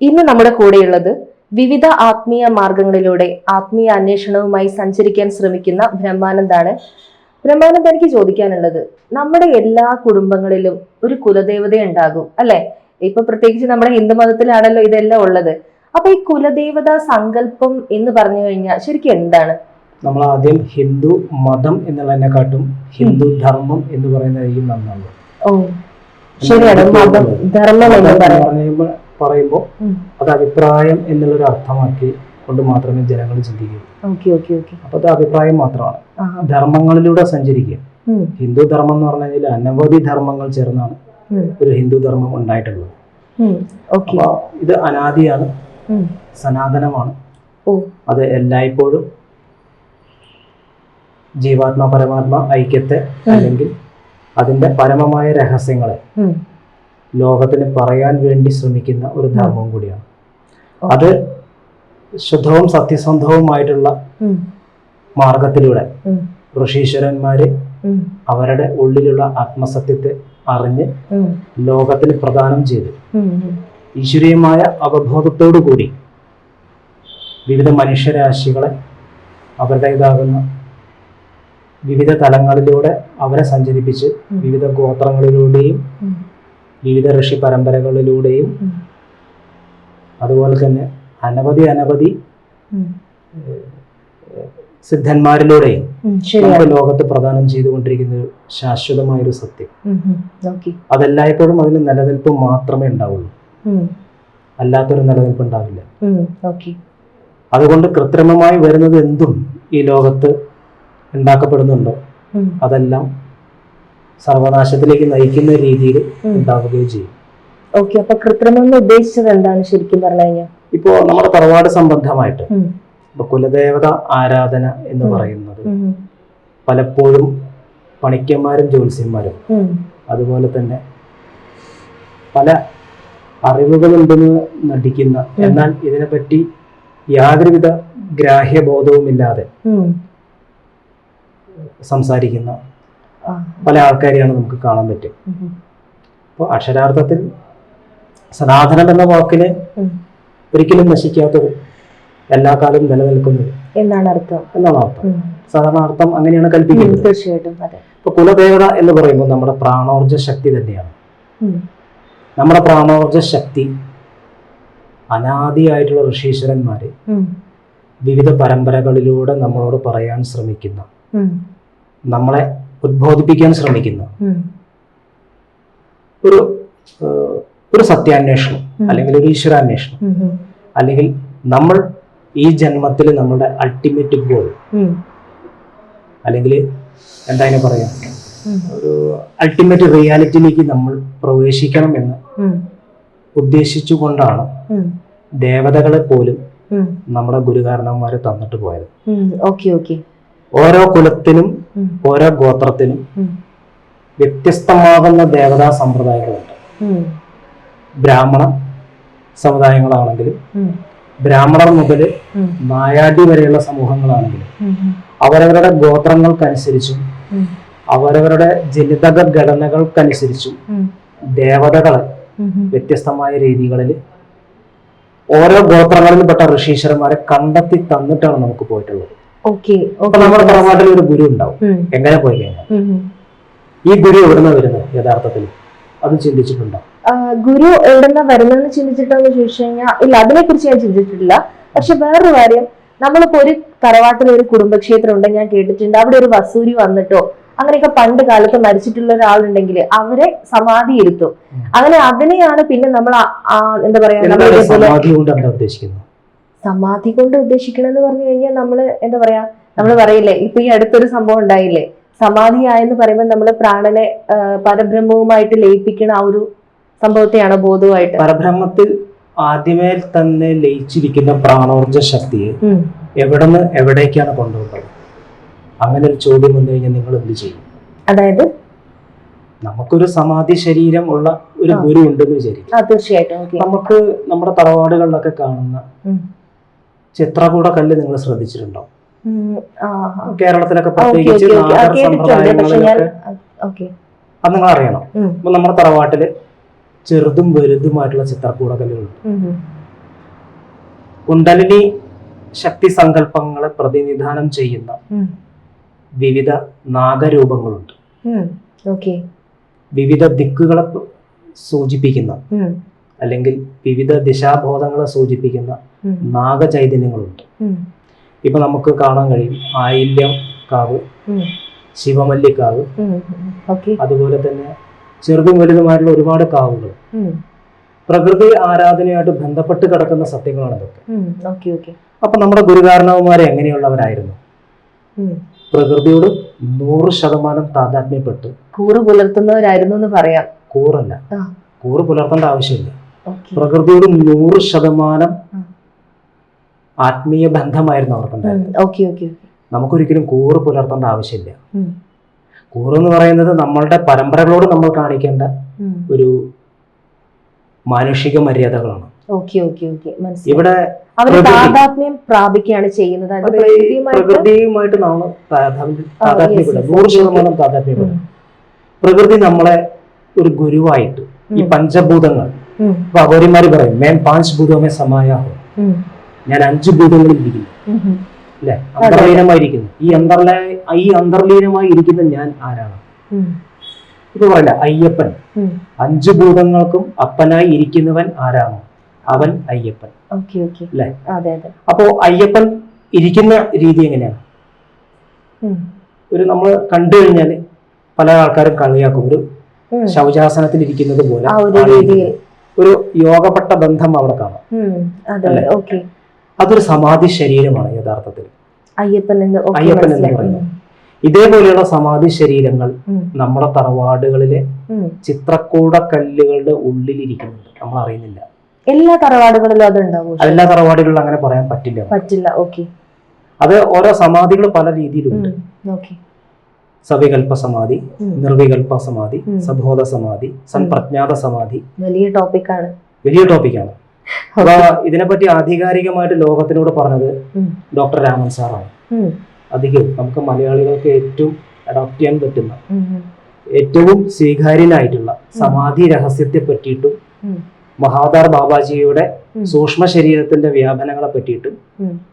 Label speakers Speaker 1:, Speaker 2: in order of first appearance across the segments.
Speaker 1: ഇന്ന് നമ്മുടെ കൂടെയുള്ളത് വിവിധ ആത്മീയ മാർഗങ്ങളിലൂടെ ആത്മീയ അന്വേഷണവുമായി സഞ്ചരിക്കാൻ ശ്രമിക്കുന്ന ബ്രഹ്മാനന്ദാണ്. ബ്രഹ്മാനന്ദ എനിക്ക് ചോദിക്കാനുള്ളത് നമ്മുടെ എല്ലാ കുടുംബങ്ങളിലും ഒരു കുലദേവത ഉണ്ടാകും അല്ലെ? ഇപ്പൊ പ്രത്യേകിച്ച് നമ്മുടെ ഹിന്ദു മതത്തിലാണല്ലോ ഇതെല്ലാം ഉള്ളത്. അപ്പൊ ഈ കുലദേവത സങ്കല്പം എന്ന് പറഞ്ഞു കഴിഞ്ഞാൽ ശരിക്കും എന്താണ്?
Speaker 2: നമ്മൾ ആദ്യം ഹിന്ദു മതം എന്നുള്ളതിനെക്കാട്ടും ഹിന്ദു ധർമ്മം എന്ന് പറയുന്നതായിരിക്കും നന്നാണ്
Speaker 1: ഓ ശരിയാണ് മതം ധർമ്മം എന്ന് പറയാം
Speaker 2: പറയുമ്പോൾ പറയുമ്പോൾ. അത് അഭിപ്രായം എന്നുള്ളൊരു അർത്ഥമാക്കി കൊണ്ട് മാത്രമേ ജനങ്ങൾ ചിന്തിക്കൂ. അപ്പൊ അത് അഭിപ്രായം മാത്രമാണ്. ധർമ്മങ്ങളിലൂടെ സഞ്ചരിക്കുക. ഹിന്ദു ധർമ്മം എന്ന് പറഞ്ഞു കഴിഞ്ഞാൽ അനവധി ധർമ്മങ്ങൾ ചേർന്നാണ് ഒരു ഹിന്ദു ധർമ്മം ഉണ്ടായിട്ടുള്ളത്. അപ്പൊ ഇത് അനാദിയാണ്. സനാതനമാണ്. അത് എല്ലായ്പ്പോഴും ജീവാത്മ പരമാത്മ ഐക്യത്തെ അല്ലെങ്കിൽ അതിന്റെ പരമമായ രഹസ്യങ്ങളെ. ലോകത്തിന് പറയാൻ വേണ്ടി ശ്രമിക്കുന്ന ഒരു ധർമ്മവും കൂടിയാണ്. അത് ശുദ്ധവും സത്യസന്ധവുമായിട്ടുള്ള മാർഗത്തിലൂടെ ഋഷീശ്വരന്മാര് അവരുടെ ഉള്ളിലുള്ള ആത്മസത്യത്തെ അറിഞ്ഞ് ലോകത്തിന് പ്രദാനം ചെയ്ത്. ഈശ്വരീയമായ അവബോധത്തോടു കൂടി വിവിധ മനുഷ്യരാശികളെ അവരുടേതാകുന്ന വിവിധ തലങ്ങളിലൂടെ അവരെ സഞ്ചരിപ്പിച്ച് വിവിധ ഗോത്രങ്ങളിലൂടെയും വിവിധ ഋഷി പരമ്പരകളിലൂടെയും അതുപോലെ തന്നെ അനവധി അനവധി. സിദ്ധന്മാരിലൂടെയും ലോകത്ത് പ്രദാനം ചെയ്തുകൊണ്ടിരിക്കുന്ന ഒരു ശാശ്വതമായ ഒരു സത്യം അതെല്ലായ്പ്പോഴും അതിന് നിലനിൽപ്പ് മാത്രമേ ഉണ്ടാവുള്ളൂ. അല്ലാത്തൊരു നിലനിൽപ്പ് ഉണ്ടാവില്ല. അതുകൊണ്ട് കൃത്രിമമായി വരുന്നത് എന്തും ഈ ലോകത്ത് ഉണ്ടാക്കപ്പെടുന്നുണ്ടോ? അതെല്ലാം സർവനാശത്തിലേക്ക് നയിക്കുന്ന രീതിയിൽ ഉണ്ടാവുകയും ചെയ്യും.
Speaker 1: ഓക്കെ അപ്പൊ കൃത്രിമം എന്ന് ഉദ്ദേശിച്ചത് എന്താണ് ശരിക്കും പറഞ്ഞു കഴിഞ്ഞാൽ?
Speaker 2: ഇപ്പോ നമ്മുടെ തറവാട് സംബന്ധമായിട്ട് ഇപ്പൊ കുലദേവത ആരാധന എന്ന്. പറയുന്നത് പലപ്പോഴും പണിക്കന്മാരും ജ്യോത്സ്യന്മാരും അതുപോലെ തന്നെ പല അറിവുകളുണ്ടെന്ന് നടിക്കുന്ന എന്നാൽ ഇതിനെപ്പറ്റി യാതൊരുവിധ ഗ്രാഹ്യബോധവുമില്ലാതെ. സംസാരിക്കുന്ന പല ആൾക്കാരെയാണ് നമുക്ക് കാണാൻ പറ്റും അപ്പോൾ അക്ഷരാർത്ഥത്തിൽ സനാതനം എന്ന വാക്കിന്. ഒരിക്കലും നശിക്കാത്തത് എല്ലാ കാലവും നിലനിൽക്കുന്നത്
Speaker 1: എന്നാണ് അർത്ഥം.
Speaker 2: എന്നാണ് അർത്ഥം. സാധാരണ അർത്ഥം അങ്ങനെയാണ് കൽപ്പിക്കുന്നത്.
Speaker 1: തീർച്ചയായിട്ടും
Speaker 2: ഇപ്പൊ കുലദേവത എന്ന് പറയുമ്പോൾ നമ്മുടെ പ്രാണോർജ ശക്തി തന്നെയാണ്. നമ്മുടെ പ്രാണോർജ ശക്തി അനാദിയായിട്ടുള്ള ഋഷീശ്വരന്മാര് വിവിധ പരമ്പരകളിലൂടെ നമ്മളോട് പറയാൻ ശ്രമിക്കുന്ന നമ്മളെ ഉദ്ബോധിപ്പിക്കാൻ ശ്രമിക്കുന്ന. ഒരു ഒരു സത്യാന്വേഷണം അല്ലെങ്കിൽ ഒരു ഈശ്വരാന്വേഷണം അല്ലെങ്കിൽ നമ്മൾ ഈ ജന്മത്തിൽ നമ്മുടെ അൾട്ടിമേറ്റ് ഗോൾ അല്ലെങ്കിൽ എന്താ അതിനെ പറയാ? ഒരു അൾട്ടിമേറ്റ് റിയാലിറ്റിയിലേക്ക് നമ്മൾ പ്രവേശിക്കണം എന്ന് ഉദ്ദേശിച്ചുകൊണ്ടാണ് ദേവതകളെ പോലും നമ്മുടെ ഗുരുകാരണന്മാരെ തന്നിട്ട് പോയത്.
Speaker 1: ഉം. Okay okay.
Speaker 2: ഓരോ കുലത്തിനും ഓരോ ഗോത്രത്തിനും വ്യത്യസ്തമാകുന്ന ദേവതാ സമ്പ്രദായങ്ങളുണ്ട്. ബ്രാഹ്മണ സമുദായങ്ങളാണെങ്കിലും ബ്രാഹ്മണർ മുതൽ നായാടി വരെയുള്ള സമൂഹങ്ങളാണെങ്കിലും അവരവരുടെ ഗോത്രങ്ങൾക്കനുസരിച്ചും അവരവരുടെ ജനിതക ഘടനകൾക്കനുസരിച്ചും ദേവതകളെ. വ്യത്യസ്തമായ രീതികളിൽ ഓരോ ഗോത്രങ്ങളിൽപ്പെട്ട ഋഷീശ്വരന്മാരെ കണ്ടെത്തി തന്നിട്ടാണ് നമുക്ക് പോയിട്ടുള്ളത്. നമ്മുടെ തറവാട്ടിൽ ഒരു ഗുരു ഉണ്ടാവും. എങ്ങനെ പോയി കഴിഞ്ഞാൽ. ഈ ഗുരു എവിടുന്ന വരുന്നത് യഥാർത്ഥത്തിൽ? അത് ചിന്തിച്ചിട്ടുണ്ടോ?
Speaker 1: ഗുരു എവിടുന്ന വരുന്നതെന്ന് ചിന്തിച്ചിട്ടോന്ന് ചോദിച്ചു കഴിഞ്ഞാൽ ഇല്ല അതിനെ കുറിച്ച് ഞാൻ ചിന്തിച്ചിട്ടില്ല. പക്ഷെ വേറൊരു കാര്യം നമ്മളിപ്പോ ഒരു തറവാട്ടിൽ ഒരു കുടുംബക്ഷേത്രം ഉണ്ട് ഞാൻ കേട്ടിട്ടുണ്ട്. അവിടെ ഒരു വസൂരി വന്നിട്ടോ അങ്ങനെയൊക്കെ പണ്ട് കാലത്ത് മരിച്ചിട്ടുള്ള ഒരാളുണ്ടെങ്കിൽ അവരെ സമാധി ഇരുത്തും അങ്ങനെ അതിനെയാണ് പിന്നെ നമ്മൾ എന്താ പറയാ
Speaker 2: സമാധി കൊണ്ട്
Speaker 1: ഉദ്ദേശിക്കണമെന്ന് പറഞ്ഞു കഴിഞ്ഞാൽ നമ്മൾ എന്താ പറയാ നമ്മൾ പറയില്ലേ ഇപ്പൊ ഈ അടുത്തൊരു സംഭവം ഉണ്ടായില്ലേ? സമാധി ആയെന്ന് പറയുമ്പോൾ നമ്മൾ പ്രാണനെ പരബ്രഹ്മവുമായിട്ട് ലയിപ്പിക്കണ ആ ഒരു സംഭവത്തെയാണ് ബോധവുമായിട്ട്?
Speaker 2: പരബ്രഹ്മത്തിൽ ആദ്യമേ തന്നെ ലയിച്ചിരിക്കുന്ന പ്രാണോർജ ശക്തിയെ
Speaker 1: എവിടെ
Speaker 2: നിന്ന് എവിടേക്കാണ് കൊണ്ടുപോകുന്നത് അങ്ങനെ ഒരു ചോദ്യം വന്നു കഴിഞ്ഞാൽ നിങ്ങൾ എന്ത് ചെയ്യും?
Speaker 1: അതായത്?
Speaker 2: നമുക്കൊരു സമാധി ശരീരം ഉള്ള ഒരു ഗുരു ഉണ്ടെന്ന് വിചാരിക്കും.
Speaker 1: തീർച്ചയായിട്ടും
Speaker 2: നമുക്ക് നമ്മുടെ തറവാടുകളിലൊക്കെ കാണുന്ന ചിത്രകൂട കല്ല് നിങ്ങൾ ശ്രദ്ധിച്ചിട്ടുണ്ടോ? കേരളത്തിലൊക്കെ പ്രത്യേകിച്ച് സമ്പ്രദായങ്ങളിലൊക്കെ അത് നിങ്ങൾ അറിയണം. അപ്പൊ നമ്മുടെ തറവാട്ടിൽ ചെറുതും വലുതുമായിട്ടുള്ള ചിത്രക്കൂട കല്ലുകളുണ്ട് കുണ്ടലിനി ശക്തി സങ്കല്പങ്ങളെ പ്രതിനിധാനം ചെയ്യുന്ന വിവിധ നാഗരൂപങ്ങളുണ്ട്. വിവിധ ദിക്കുകളെ സൂചിപ്പിക്കുന്ന അല്ലെങ്കിൽ വിവിധ ദിശാബോധങ്ങളെ സൂചിപ്പിക്കുന്ന. നാഗചൈതന്യങ്ങളുണ്ട്. ഇപ്പൊ നമുക്ക് കാണാൻ കഴിയും ആയില്യം കാവ്. ശിവമല്ലിക്കാവ്. അതുപോലെ തന്നെ ചെറുതും വലുതുമായിട്ടുള്ള ഒരുപാട് കാവുകൾ. പ്രകൃതി ആരാധനയായിട്ട് ബന്ധപ്പെട്ട് കിടക്കുന്ന സത്യങ്ങളാണ് ഇതൊക്കെ. അപ്പൊ നമ്മുടെ ഗുരുകാരണവന്മാരെ എങ്ങനെയുള്ളവരായിരുന്നു. പ്രകൃതിയോട് നൂറ് ശതമാനം താതാത്മ്യപ്പെട്ട്
Speaker 1: കൂറ് പുലർത്തുന്നവരായിരുന്നു എന്ന് പറയാം.
Speaker 2: കൂറല്ല. കൂറ് പുലർത്തേണ്ട ആവശ്യമില്ല. പ്രകൃതിയോട് നൂറ് ശതമാനം. ആത്മീയ ബന്ധമായിരുന്നു അവർക്കുണ്ടായിരുന്നത് നമുക്കൊരിക്കലും കൂറ് പുലർത്തേണ്ട ആവശ്യമില്ല. കൂറ് എന്ന് പറയുന്നത് നമ്മളുടെ പരമ്പരകളോട് നമ്മൾ കാണിക്കേണ്ട ഒരു മാനുഷിക മര്യാദകളാണ്. ഇവിടെ.
Speaker 1: താതാത്മ്യം പ്രാപിക്കുകയാണ് ചെയ്യുന്നത്. പ്രകൃതിയുമായിട്ട്
Speaker 2: പ്രകൃതിയുമായിട്ട് നാം താതാത്മ്യ-
Speaker 1: ആ,
Speaker 2: താതാത്മ്യപ്പെടുക
Speaker 1: yes, yes.
Speaker 2: നൂറ് ശതമാനം താതാത്മ്യപ്പെടുക പ്രകൃതി നമ്മളെ ഒരു ഗുരുവായിട്ട് ഈ പഞ്ചഭൂതങ്ങൾ
Speaker 1: ഉം.
Speaker 2: ഇപ്പൊ പറയും മേം പാഞ്ച് ഭൂതമേ സമായാഹോ. ഞാൻ അഞ്ച് ഭൂതങ്ങളിൽ ഇരിക്കുന്നു. അല്ലെ? അന്തർലീനമായിരിക്കുന്നു. ഈ അന്തർല ഈ അന്തർലീനമായി ഇരിക്കുന്ന ഞാൻ ആരാണ്?
Speaker 1: ഇത്
Speaker 2: ഇപ്പൊ പറയില്ല അയ്യപ്പൻ. അഞ്ച് ഭൂതങ്ങൾക്കും അപ്പനായി ഇരിക്കുന്നവൻ ആരാണ്? അവൻ അയ്യപ്പൻ. അല്ലേ? അപ്പോ അയ്യപ്പൻ ഇരിക്കുന്ന രീതി എങ്ങനെയാണ്? ഒരു നമ്മൾ കണ്ടു കഴിഞ്ഞാൽ പല ആൾക്കാരും കളിയാക്കും. ഒരു. ശൗചാസനത്തിൽ ഇരിക്കുന്നത് പോലെ
Speaker 1: ഒരു
Speaker 2: യോഗപ്പെട്ട ബന്ധം അവിടെ കാണാം. അല്ലേ? അതൊരു സമാധി ശരീരമാണ് യഥാർത്ഥത്തിൽ.
Speaker 1: അയ്യപ്പൻ എന്ന്
Speaker 2: അയ്യപ്പൻ എന്ന് പറയുന്നത്. ഇതേപോലെയുള്ള സമാധി ശരീരങ്ങൾ നമ്മുടെ തറവാടുകളിലെ. ചിത്രക്കൂട കല്ലുകളുടെ ഉള്ളിലിരിക്കുന്നുണ്ട്. നമ്മൾ അറിയുന്നില്ല.
Speaker 1: എല്ലാ തറവാടുകളിലും അത് ഉണ്ടാവും?
Speaker 2: എല്ലാ തറവാടുകളിലും അങ്ങനെ പറയാൻ പറ്റില്ല.
Speaker 1: പറ്റില്ല. ഓക്കെ.
Speaker 2: അത് ഓരോ സമാധികൾ പല രീതിയിലുണ്ട്.
Speaker 1: ഓക്കെ.
Speaker 2: സവികൽപ്പ സമാധി നിർവികൽപ്പ സമാധി. സബോധ സമാധി സൻപ്രജ്ഞാത സമാധി.
Speaker 1: വലിയ ടോപ്പിക്കാണ്
Speaker 2: വലിയ ടോപ്പിക്കാണ് അപ്പൊ ഇതിനെപ്പറ്റി ആധികാരികമായിട്ട് ലോകത്തിനോട് പറഞ്ഞത് ഡോക്ടർ രാമൻ സാറാണ് അധികവും നമുക്ക് മലയാളികൾക്ക് ഏറ്റവും അഡോപ്റ്റ് ചെയ്യാൻ പറ്റുന്ന ഏറ്റവും സ്വീകാര്യനായിട്ടുള്ള സമാധി രഹസ്യത്തെ പറ്റിയിട്ടും മഹാദാർ ബാബാജിയുടെ സൂക്ഷ്മ ശരീരത്തിന്റെ വ്യാപനങ്ങളെ പറ്റിയിട്ടും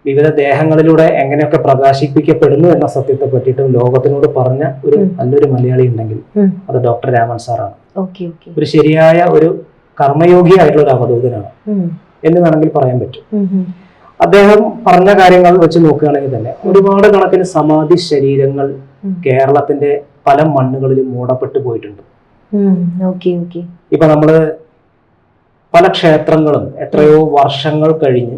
Speaker 2: വിവിധ ദേഹങ്ങളിലൂടെ എങ്ങനെയൊക്കെ പ്രകാശിപ്പിക്കപ്പെടുന്നു എന്ന സത്യത്തെ പറ്റിയിട്ടും ലോകത്തിനോട് പറഞ്ഞ ഒരു നല്ലൊരു മലയാളി ഉണ്ടെങ്കിൽ അത് ഡോക്ടർ രാമൻ സാറാണ് ഒരു ശരിയായ ഒരു കർമ്മയോഗിയായിട്ടുള്ള ഒരു അവധൂതനാണ് എന്ന് വേണമെങ്കിൽ പറയാൻ പറ്റും. അദ്ദേഹം പറഞ്ഞ കാര്യങ്ങൾ വെച്ച് നോക്കുകയാണെങ്കിൽ തന്നെ ഒരുപാട് കണക്കിന് സമാധി ശരീരങ്ങൾ കേരളത്തിന്റെ പല മണ്ണുകളിലും മൂടപ്പെട്ടു പോയിട്ടുണ്ട്. ഇപ്പൊ നമ്മൾ പല ക്ഷേത്രങ്ങളും എത്രയോ വർഷങ്ങൾ കഴിഞ്ഞ്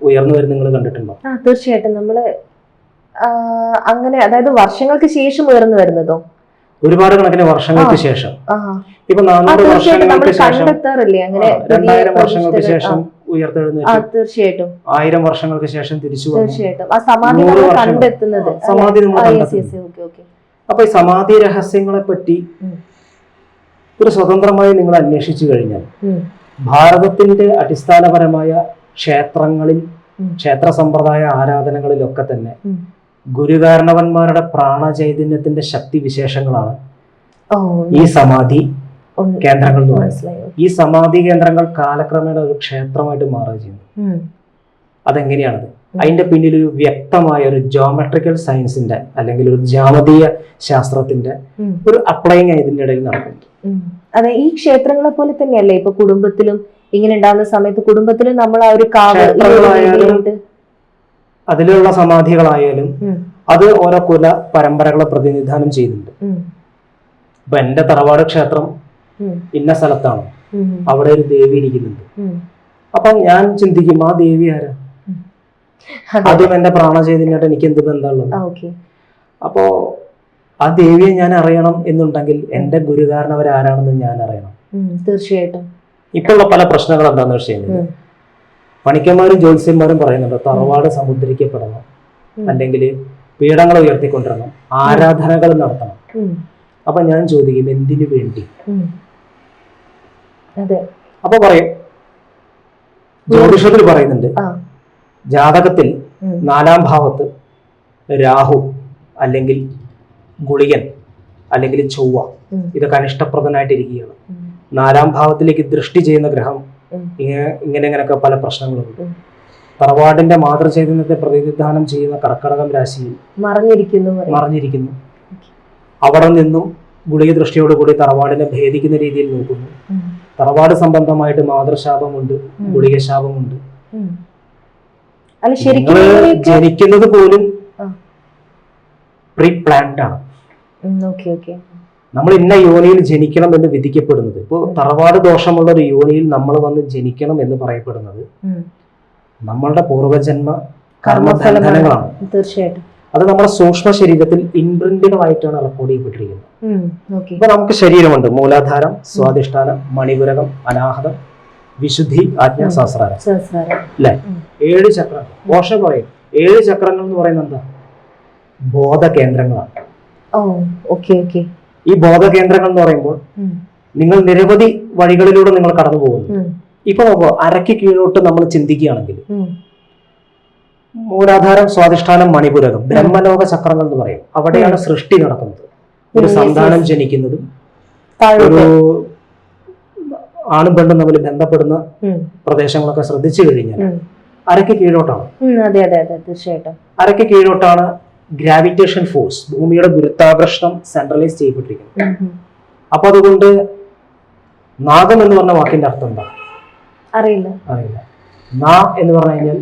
Speaker 2: ഉയർന്നു വരുന്ന നിങ്ങൾ കണ്ടിട്ടുണ്ടോ?
Speaker 1: തീർച്ചയായിട്ടും. നമ്മൾ അങ്ങനെ അതായത് വർഷങ്ങൾക്ക് ശേഷം ഉയർന്നു വരുന്നതോ?
Speaker 2: ഒരുപാട് കണക്കിന് വർഷങ്ങൾക്ക് ശേഷം. ഇപ്പൊ നാനൂറ് വർഷങ്ങൾക്ക് ശേഷം രണ്ടായിരം വർഷങ്ങൾക്ക് ശേഷം ഉയർത്തെഴുന്നേറ്റ്. ആയിരം വർഷങ്ങൾക്ക് ശേഷം തിരിച്ചു വന്നു.
Speaker 1: സമാധി.
Speaker 2: അപ്പൊ ഈ സമാധി രഹസ്യങ്ങളെ പറ്റി. ഒരു സ്വതന്ത്രമായി നിങ്ങൾ അന്വേഷിച്ചു കഴിഞ്ഞാൽ ഭാരതത്തിന്റെ അടിസ്ഥാനപരമായ ക്ഷേത്രങ്ങളിൽ. ക്ഷേത്ര സമ്പ്രദായ ആരാധനകളിലൊക്കെ തന്നെ. ഗുരുകാരണവന്മാരുടെ പ്രാണചൈതന്യത്തിന്റെ ശക്തി വിശേഷങ്ങളാണ് ഈ സമാധി കേന്ദ്രങ്ങൾ എന്ന് പറയുന്നത്. ഈ സമാധി കേന്ദ്രങ്ങൾ കാലക്രമേണ ഒരു ക്ഷേത്രമായിട്ട് മാറുക ചെയ്യുന്നു അതെങ്ങനെയാണത്? അതിന്റെ പിന്നിൽ ഒരു വ്യക്തമായ ഒരു ജോമെട്രിക്കൽ സയൻസിന്റെ അല്ലെങ്കിൽ ഒരു ജാമതീയ ശാസ്ത്രത്തിന്റെ ഒരു അപ്ലൈങ് ഇതിന്റെ ഇടയിൽ നടക്കുന്നുണ്ട്.
Speaker 1: അതെ ഈ ക്ഷേത്രങ്ങളെ പോലെ തന്നെയല്ലേ? ഇപ്പൊ കുടുംബത്തിലും ഇങ്ങനെ ഉണ്ടാകുന്ന സമയത്ത് കുടുംബത്തിലും നമ്മൾ ആ ഒരു കാവ് ഈ ഒരു
Speaker 2: ക്ഷേത്രങ്ങളായാലും
Speaker 1: രീതിയിലോട്ട്
Speaker 2: അതിലുള്ള സമാധികളായാലും അത് ഓരോ കുല പരമ്പരകളെ പ്രതിനിധാനം ചെയ്യുന്നുണ്ട്. ഇപ്പൊ എന്റെ തറവാട് ക്ഷേത്രം ഇന്ന സ്ഥലത്താണ്. അവിടെ ഒരു ദേവി ഇരിക്കുന്നുണ്ട്. അപ്പൊ ഞാൻ ചിന്തിക്കും ആ ദേവി ആരാ?
Speaker 1: അതെ.
Speaker 2: എന്റെ പ്രാണചൈതന്യമായിട്ട് എനിക്ക് എന്ത് ബന്ധമുള്ളത്. അപ്പോ ആ ദേവിയെ ഞാൻ അറിയണം എന്നുണ്ടെങ്കിൽ എന്റെ ഗുരുകാരനവരാരാണെന്ന് ഞാൻ അറിയണം.
Speaker 1: തീർച്ചയായിട്ടും.
Speaker 2: ഇപ്പോഴുള്ള പല പ്രശ്നങ്ങൾ എന്താണെന്ന് വെച്ച് കഴിഞ്ഞാൽ. പണിക്കന്മാരും ജ്യോത്സ്യന്മാരും പറയുന്നുണ്ട് തറവാട് സമുദ്രിക്കപ്പെടണം. അല്ലെങ്കിൽ പീഠങ്ങൾ ഉയർത്തിക്കൊണ്ടിരണം ആരാധനകൾ നടത്തണം. അപ്പൊ ഞാൻ ചോദിക്കും എന്തിനു വേണ്ടി? അപ്പൊ പറയും ജ്യോതിഷത്തിൽ പറയുന്നുണ്ട് ജാതകത്തിൽ നാലാം ഭാവത്ത് രാഹു അല്ലെങ്കിൽ ഗുളികൻ അല്ലെങ്കിൽ ചൊവ്വ ഇതൊക്കെ അനിഷ്ടപ്രദനായിട്ടിരിക്കുകയാണ്. നാലാം ഭാവത്തിലേക്ക് ദൃഷ്ടി ചെയ്യുന്ന ഗ്രഹം. ഇങ്ങനെ ഇങ്ങനെ ഇങ്ങനെയൊക്കെ പല പ്രശ്നങ്ങളുണ്ട്. തറവാടിന്റെ മാതൃചൈതന്യത്തെ പ്രതിനിധാനം ചെയ്യുന്ന കർക്കടകം രാശിയിൽ
Speaker 1: മറഞ്ഞിരിക്കുന്നു
Speaker 2: മറിഞ്ഞിരിക്കുന്നു. അവിടെ നിന്നും ഗുളിക ദൃഷ്ടിയോടുകൂടി തറവാടിനെ ഭേദിക്കുന്ന രീതിയിൽ നോക്കുന്നു. തറവാട് സംബന്ധമായിട്ട് മാതൃശാപമുണ്ട്
Speaker 1: ഗുളികശാപമുണ്ട്.
Speaker 2: ജനിക്കുന്നത് പോലും. പ്രീ പ്ലാൻഡ് ആണ്. നമ്മൾ ഇന്ന യോനിയിൽ ജനിക്കണം എന്ന് വിധിക്കപ്പെടുന്നത്. ഇപ്പോൾ തറവാട് ദോഷമുള്ള ഒരു യോനിയിൽ നമ്മൾ വന്ന് ജനിക്കണം എന്ന് പറയപ്പെടുന്നത്. നമ്മളുടെ പൂർവജന്മ കർമ്മഫലങ്ങളാണ്
Speaker 1: തീർച്ചയായിട്ടും.
Speaker 2: അത് നമ്മുടെ സൂക്ഷ്മ ശരീരത്തിൽ ഇൻപ്രിന്റുകളായിട്ടാണ് റെക്കോർഡ് ചെയ്യപ്പെട്ടിരിക്കുന്നത്. ഇപ്പൊ നമുക്ക് ശരീരമുണ്ട്. മൂലാധാരം സ്വാധിഷ്ഠാനം മണിപുരകം അനാഹതം വിശുദ്ധി ആജ്ഞ സഹസ്രാരം. അല്ലെ? ഏഴ് ചക്രങ്ങൾ പോഷ പറയും ഏഴ് ചക്രങ്ങൾ എന്ന് പറയുന്നത് എന്താ? ബോധ കേന്ദ്രങ്ങളാണ്
Speaker 1: ഓ ഓക്കെ ഓക്കെ.
Speaker 2: ഈ ബോധകേന്ദ്രങ്ങൾ എന്ന് പറയുമ്പോൾ നിങ്ങൾ നിരവധി വഴികളിലൂടെ നിങ്ങൾ കടന്നു പോകുന്നു ഇപ്പൊ നോക്കോ അരയ്ക്ക് കീഴോട്ട് നമ്മൾ ചിന്തിക്കുകയാണെങ്കിൽ മൂലാധാരം സ്വാധിഷ്ഠാനം മണിപുരകം ബ്രഹ്മലോക ചക്രങ്ങൾ എന്ന് പറയും. അവിടെയാണ് സൃഷ്ടി നടക്കുന്നത്. ഒരു. സന്താനം ജനിക്കുന്നതും ഒരു ആണും പെണ്ണും തമ്മിൽ ബന്ധപ്പെടുന്ന പ്രദേശങ്ങളൊക്കെ ശ്രദ്ധിച്ചു കഴിഞ്ഞാൽ
Speaker 1: അരക്ക്
Speaker 2: അരയ്ക്ക് കീഴോട്ടാണ്. അരയ്ക്ക് കീഴോട്ടാണ് ഗ്രാവിറ്റേഷൻ ഫോഴ്സ് ഭൂമിയുടെ ഗുരുത്വാകർഷണം സെൻട്രലൈസ്
Speaker 1: ചെയ്യപ്പെട്ടിരിക്കുന്നു.
Speaker 2: അപ്പൊ അതുകൊണ്ട് നാഗം എന്ന് പറഞ്ഞ വാക്കിന്റെ അർത്ഥം എന്താ?
Speaker 1: അറിയില്ല.
Speaker 2: അറിയില്ല. നാ എന്ന് പറഞ്ഞു കഴിഞ്ഞാൽ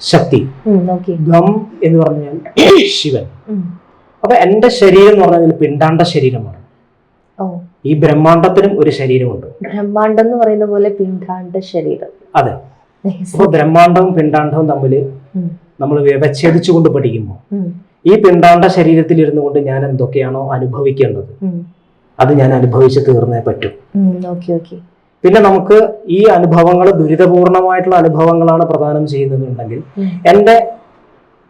Speaker 2: ശക്തി. ഗം എന്ന് പറഞ്ഞു കഴിഞ്ഞാൽ ശിവൻ. അപ്പൊ എന്റെ ശരീരം എന്ന് പറഞ്ഞാൽ പിണ്ടാണ്ട ശരീരമാണ്. ഈ ബ്രഹ്മാണ്ടത്തിനും ഒരു ശരീരമുണ്ട്.
Speaker 1: ബ്രഹ്മാണ്ടം എന്ന് പറയുന്ന പോലെ പിണ്ടാണ്ട ശരീരം.
Speaker 2: അതെ. അപ്പൊ ബ്രഹ്മാണ്ടവും പിണ്ടാണ്ടവും തമ്മിൽ നമ്മൾ വ്യവച്ഛേദിച്ചുകൊണ്ട് പഠിക്കുമ്പോൾ. ഈ പിണ്ടാണ്ട ശരീരത്തിൽ ഇരുന്നു കൊണ്ട് ഞാൻ എന്തൊക്കെയാണോ അനുഭവിക്കേണ്ടത്? അത് ഞാൻ അനുഭവിച്ച് തീർന്നേ പറ്റും. പിന്നെ നമുക്ക് ഈ അനുഭവങ്ങൾ ദുരിതപൂർണമായിട്ടുള്ള അനുഭവങ്ങളാണ് പ്രദാനം ചെയ്യുന്നതെന്നുണ്ടെങ്കിൽ
Speaker 1: എന്റെ
Speaker 2: എന്റെ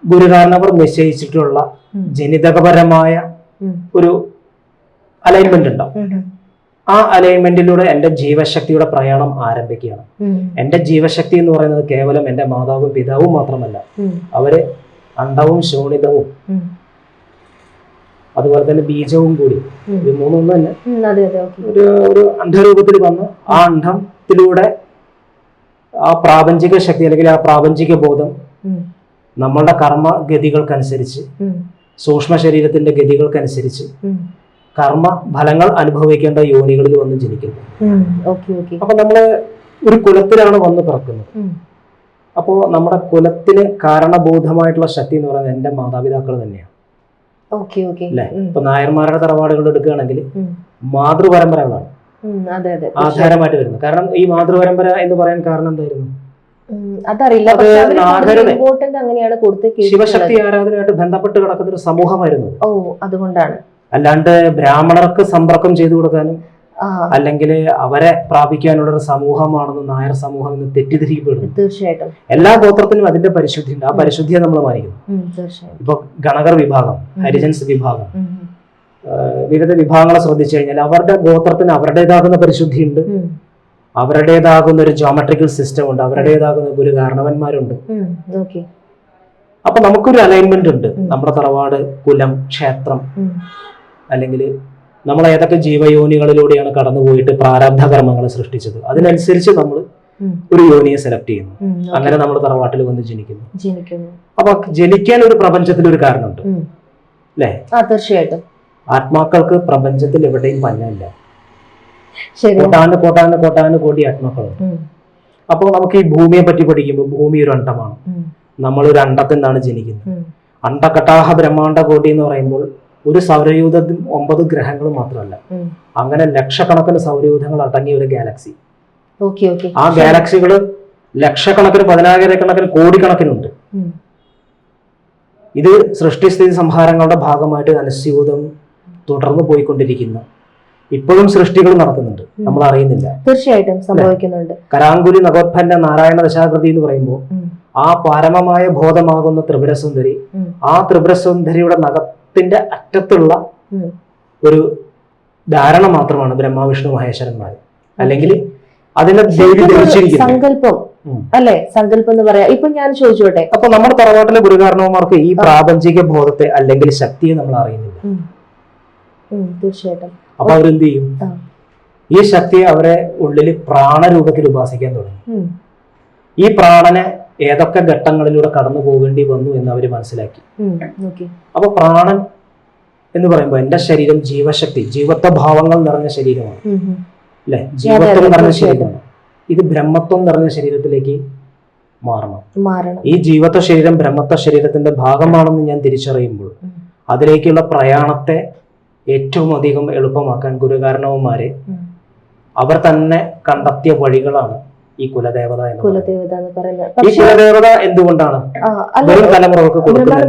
Speaker 2: ഗുരുകാരണവർ നിശ്ചയിച്ചിട്ടുള്ള ജനിതകപരമായ ഒരു അലൈൻമെന്റ് ഉണ്ടാവും. ആ അലൈൻമെന്റിലൂടെ എന്റെ ജീവശക്തിയുടെ പ്രയാണം ആരംഭിക്കുകയാണ്. എന്റെ ജീവശക്തി എന്ന് പറയുന്നത് കേവലം എന്റെ മാതാവും പിതാവും മാത്രമല്ല അവർ അണ്ടവും ശോണിതവും അതുപോലെ തന്നെ ബീജവും കൂടി. ഇത് മൂന്നൊന്നും തന്നെ ഒരു ഒരു അന്ധരൂപത്തിൽ വന്ന് ആ അണ്ഡത്തിലൂടെ ആ പ്രാപഞ്ചിക ശക്തി അല്ലെങ്കിൽ ആ പ്രാപഞ്ചിക ബോധം നമ്മളുടെ
Speaker 1: കർമ്മഗതികൾക്കനുസരിച്ച്
Speaker 2: സൂക്ഷ്മ ശരീരത്തിന്റെ ഗതികൾക്കനുസരിച്ച് കർമ്മ ഫലങ്ങൾ അനുഭവിക്കേണ്ട യോനികളിൽ വന്ന് ജനിക്കുന്നു. അപ്പൊ നമ്മൾ ഒരു കുലത്തിലാണ് വന്ന് പിറക്കുന്നത്.
Speaker 1: അപ്പോ
Speaker 2: അപ്പോൾ നമ്മുടെ കുലത്തിന് കാരണബോധമായിട്ടുള്ള ശക്തി എന്ന് പറയുന്നത് എന്റെ മാതാപിതാക്കൾ തന്നെയാണ് അല്ലെ? ഇപ്പൊ നായന്മാരുടെ തറവാടുകൾ എടുക്കുകയാണെങ്കിൽ മാതൃപരമ്പരകളാണ് ആധാരമായിട്ട് വരുന്നത്. കാരണം ഈ മാതൃപരമ്പര എന്ന് പറയാൻ കാരണം എന്തായിരുന്നു?
Speaker 1: അതറിയില്ല.
Speaker 2: ശിവശക്തി ആരാധനയായിട്ട് ബന്ധപ്പെട്ട് കിടക്കുന്ന ഒരു സമൂഹമായിരുന്നു
Speaker 1: ഓ അതുകൊണ്ടാണ്.
Speaker 2: അല്ലാണ്ട് ബ്രാഹ്മണർക്ക് സമ്പർക്കം ചെയ്തു കൊടുക്കാനും അല്ലെങ്കിൽ അവരെ പ്രാപിക്കാനുള്ള ഒരു സമൂഹമാണെന്ന് നായർ സമൂഹം എന്ന് തെറ്റിദ്ധരിക്കപ്പെടുന്നു.
Speaker 1: തീർച്ചയായിട്ടും.
Speaker 2: എല്ലാ ഗോത്രത്തിനും അതിന്റെ പരിശുദ്ധി ഉണ്ട്. ആ പരിശുദ്ധിയെ നമ്മൾ മാനിക്കുന്നു. ഇപ്പൊ ഗണകർ വിഭാഗം ഹരിജൻസ് വിഭാഗം. വിവിധ വിഭാഗങ്ങളെ ശ്രദ്ധിച്ചു കഴിഞ്ഞാൽ അവരുടെ ഗോത്രത്തിന് അവരുടേതാകുന്ന പരിശുദ്ധിയുണ്ട്
Speaker 1: ഉണ്ട്.
Speaker 2: അവരുടേതാകുന്ന ഒരു ജോമെട്രിക്കൽ സിസ്റ്റം ഉണ്ട്. അവരുടേതാകുന്ന ഗുരു കാരണവന്മാരുണ്ട്. അപ്പൊ നമുക്കൊരു അലൈൻമെന്റ് ഉണ്ട്. നമ്മുടെ തറവാട് കുലം ക്ഷേത്രം. അല്ലെങ്കിൽ നമ്മൾ ഏതൊക്കെ ജീവയോനികളിലൂടെയാണ് കടന്നുപോയിട്ട് പ്രാരബ്ധ കർമ്മങ്ങൾ സൃഷ്ടിച്ചത്. അതിനനുസരിച്ച് നമ്മൾ ഒരു യോനിയെ സെലക്ട് ചെയ്യുന്നു. അങ്ങനെ നമ്മൾ തറവാട്ടിൽ വന്ന് ജനിക്കുന്നു. അപ്പൊ ജനിക്കാൻ ഒരു പ്രപഞ്ചത്തിൽ ഒരു കാരണമുണ്ട്. അല്ലേ?
Speaker 1: തീർച്ചയായിട്ടും.
Speaker 2: ആത്മാക്കൾക്ക് പ്രപഞ്ചത്തിൽ എവിടെയും പഞ്ഞമില്ല.
Speaker 1: ശരി.
Speaker 2: കോട്ടാന് കോട്ടാന് കോട്ടാന് കോടി ആത്മാക്കളുണ്ട്. അപ്പോൾ നമുക്ക് ഈ ഭൂമിയെ പറ്റി പഠിക്കുമ്പോൾ ഭൂമി ഒരു അണ്ടമാണ്. നമ്മൾ ഒരു അണ്ടത്തിൽ നിന്നാണ് ജനിക്കുന്നത് അണ്ടക്കട്ടാഹ ബ്രഹ്മാണ്ട കോടി എന്ന് പറയുമ്പോൾ ഒരു സൗരയൂഥത്തിൽ ഒമ്പത് ഗ്രഹങ്ങൾ മാത്രമല്ല. അങ്ങനെ ലക്ഷക്കണക്കിന് സൗരയൂഥങ്ങൾ അടങ്ങിയ ഒരു ഗാലക്സി. ആ ഗാലക്സികൾ ലക്ഷക്കണക്കിന് പതിനായിരക്കണക്കിന് കോടിക്കണക്കിനുണ്ട്. ഇത് സൃഷ്ടിസ്ഥിതി സംഹാരങ്ങളുടെ ഭാഗമായിട്ട് അനുസ്യൂതം തുടർന്ന് പോയിക്കൊണ്ടിരിക്കുന്ന. ഇപ്പോഴും സൃഷ്ടികൾ നടക്കുന്നുണ്ട്. നമ്മൾ അറിയുന്നില്ല.
Speaker 1: തീർച്ചയായിട്ടും സംഭവിക്കുന്നുണ്ട്.
Speaker 2: കരാങ്കുലി നഗോത്ഭന്റെ നാരായണ ദശാകൃതി എന്ന് പറയുമ്പോൾ ആ പരമമായ ബോധമാകുന്ന ത്രിപുരസുന്ദരി ആ ത്രിപുരസുന്ദരിയുടെ നഖത്തിന്റെ അറ്റത്തുള്ള ഒരു ധാരണ മാത്രമാണ് ബ്രഹ്മാവിഷ്ണു മഹേശ്വരന്മാർ അല്ലെങ്കിൽ അതിനെ ദേവി
Speaker 1: സങ്കല്പം അല്ലെ? സങ്കല്പം എന്ന് പറയാം. ഇപ്പൊ ഞാൻ ചോദിച്ചോട്ടെ?
Speaker 2: അപ്പൊ നമ്മുടെ തറവാട്ടിലെ ഗുരുകാരണവന്മാർക്ക് ഈ പ്രാപഞ്ചിക ബോധത്തെ അല്ലെങ്കിൽ ശക്തിയെ നമ്മൾ അറിയുന്നില്ല.
Speaker 1: തീർച്ചയായിട്ടും.
Speaker 2: അപ്പൊ അവരെന്ത് ചെയ്യും? ഈ ശക്തിയെ അവരെ ഉള്ളിൽ പ്രാണരൂപത്തിൽ ഉപാസിക്കാൻ തുടങ്ങി. ഈ പ്രാണനെ ഏതൊക്കെ ഘട്ടങ്ങളിലൂടെ കടന്നു പോകേണ്ടി വന്നു എന്ന് അവർ മനസ്സിലാക്കി. അപ്പൊ പ്രാണൻ എന്ന് പറയുമ്പോൾ എന്റെ ശരീരം ജീവശക്തി ജീവത്വ ഭാവങ്ങൾ നിറഞ്ഞ ശരീരമാണ്. അല്ലെ? ജീവത്വം നിറഞ്ഞ ശരീരമാണ്. ഇത് ബ്രഹ്മത്വം നിറഞ്ഞ ശരീരത്തിലേക്ക് മാറണം. ഈ ജീവത്വ ശരീരം ബ്രഹ്മത്വ ശരീരത്തിന്റെ ഭാഗമാണെന്ന് ഞാൻ തിരിച്ചറിയുമ്പോൾ അതിലേക്കുള്ള പ്രയാണത്തെ ഏറ്റവും അധികം എളുപ്പമാക്കാൻ ഗുരുകാരണവന്മാരെ. അവർ തന്നെ കണ്ടെത്തിയ വഴികളാണ് ഈ കുലദേവത എന്ന്
Speaker 1: കുലദേവത എന്ന് പറയുന്നത്.
Speaker 2: ഈ കുലദേവത എന്തുകൊണ്ടാണ്?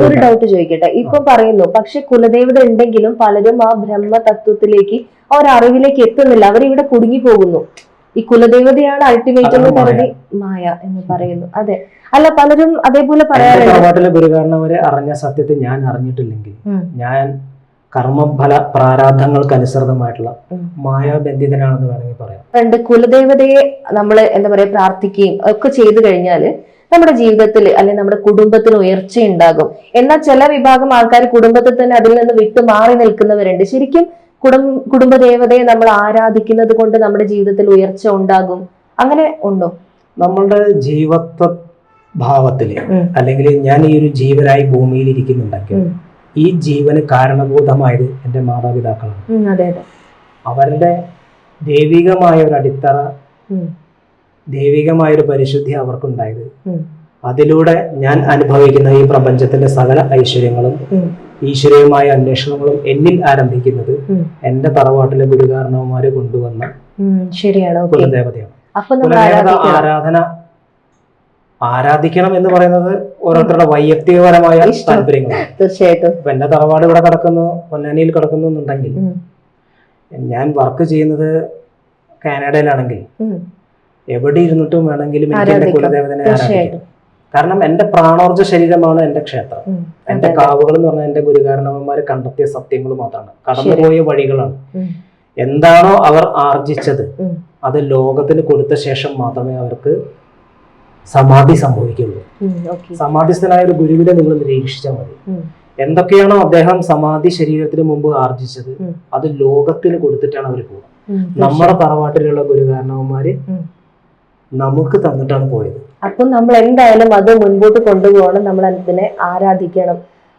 Speaker 1: ഒരു ഡൗട്ട് ചോദിക്കട്ടെ. ഇപ്പൊ പറയുന്നു പക്ഷെ കുലദേവത ഉണ്ടെങ്കിലും പലരും ആ ബ്രഹ്മ തത്വത്തിലേക്ക് ആ ഒരു അറിവിലേക്ക് എത്തുന്നില്ല. അവരിവിടെ കുടുങ്ങി പോകുന്നു ഈ കുലദേവതയാണ് അൾട്ടിമേറ്റ് എന്ന് കരുതി മായ എന്ന് പറയുന്നു. അതെ. അല്ല പലരും അതേപോലെ പറയാറുണ്ട്.
Speaker 2: ഗുരുകാരണവരെ അറിഞ്ഞ സത്യത്തെ ഞാൻ അറിഞ്ഞിട്ടില്ലെങ്കിൽ ഞാൻ കർമ്മഫല പ്രാരാബ്ധങ്ങൾക്ക് അനുസൃതമായിട്ടുള്ള. മായാബന്ധിതനാണെന്ന് വേണമെങ്കിൽ പറയാം.
Speaker 1: രണ്ട് കുലദേവതയെ നമ്മൾ എന്താ പറയാ പ്രാർത്ഥിക്കുകയും ഒക്കെ ചെയ്തു കഴിഞ്ഞാൽ നമ്മുടെ ജീവിതത്തിൽ അല്ലെങ്കിൽ നമ്മുടെ കുടുംബത്തിന് ഉയർച്ച ഉണ്ടാകും. എന്നാൽ ചില വിഭാഗം ആൾക്കാർ കുടുംബത്തിൽ തന്നെ അതിൽ നിന്ന് വിട്ടു മാറി നിൽക്കുന്നവരുണ്ട്. ശരിക്കും കുടും കുടുംബദേവതയെ നമ്മൾ ആരാധിക്കുന്നത് കൊണ്ട് നമ്മുടെ ജീവിതത്തിൽ ഉയർച്ച ഉണ്ടാകും. അങ്ങനെ ഉണ്ടോ?
Speaker 2: നമ്മളുടെ ജീവത്വ
Speaker 1: ഭാവത്തിൽ
Speaker 2: അല്ലെങ്കിൽ ഞാൻ ഈ ഒരു ജീവനായി ഭൂമിയിൽ ഇരിക്കുന്നുണ്ടെങ്കിൽ ഈ ജീവന് കാരണഭൂതമായത് എന്റെ മാതാപിതാക്കളാണ്. അവരുടെ ദൈവികമായ ഒരു അടിത്തറ. ദൈവികമായ ഒരു പരിശുദ്ധി അവർക്കുണ്ടായത്. അതിലൂടെ ഞാൻ അനുഭവിക്കുന്ന ഈ പ്രപഞ്ചത്തിന്റെ സകല ഐശ്വര്യങ്ങളും. ഈശ്വരീയമായ അന്വേഷണങ്ങളും എന്നിൽ ആരംഭിക്കുന്നത് എന്റെ തറവാട്ടിലെ ഗുരുകാരണവന്മാര് കൊണ്ടുവന്ന കുലദേവതയാണ്. കുലദേവത ആരാധന ആരാധിക്കണം എന്ന് പറയുന്നത് ഓരോരുത്തരുടെ വൈയക്തികപരമായ. താല്പര്യങ്ങളാണ്.
Speaker 1: തീർച്ചയായിട്ടും.
Speaker 2: ഇപ്പൊ എന്റെ തറവാട് ഇവിടെ കിടക്കുന്നു പൊന്നാനിയിൽ കിടക്കുന്നു എന്നുണ്ടെങ്കിൽ. ഞാൻ വർക്ക് ചെയ്യുന്നത് കാനഡയിലാണെങ്കിൽ എവിടെ ഇരുന്നിട്ടും വേണമെങ്കിലും എനിക്ക് എന്റെ. കുലദേവതനെ ആരാധിക്കാം. കാരണം എന്റെ പ്രാണോർജ ശരീരമാണ് എന്റെ ക്ഷേത്രം. എന്റെ. കാവുകൾ എന്ന് പറഞ്ഞാൽ എന്റെ ഗുരുകാരണവന്മാര് കണ്ടെത്തിയ സത്യങ്ങൾ മാത്രമാണ്. കടന്നുപോയ വഴികളാണ്. എന്താണോ അവർ ആർജിച്ചത് അത് ലോകത്തിന് കൊടുത്ത ശേഷം മാത്രമേ അവർക്ക് സമാധി സംഭവിക്കുള്ളൂ. സമാധിസ്ഥനായ ഒരു ഗുരുവിനെ നിങ്ങൾ നിരീക്ഷിച്ചാൽ മതി. എന്തൊക്കെയാണോ അദ്ദേഹം സമാധി ശരീരത്തിന് മുമ്പ് ആർജിച്ചത് അത് ലോകത്തിന് കൊടുത്തിട്ടാണ് അവർ പോകുന്നത് നമ്മുടെ തറവാട്ടിലുള്ള ഗുരുകാരണവന്മാര്. നമുക്ക് തന്നിട്ടാണ് പോയത്.
Speaker 1: അപ്പം നമ്മൾ എന്തായാലും അത് മുൻപോട്ട് കൊണ്ടുപോകണം. നമ്മൾ അതിനെ ആരാധിക്കണം.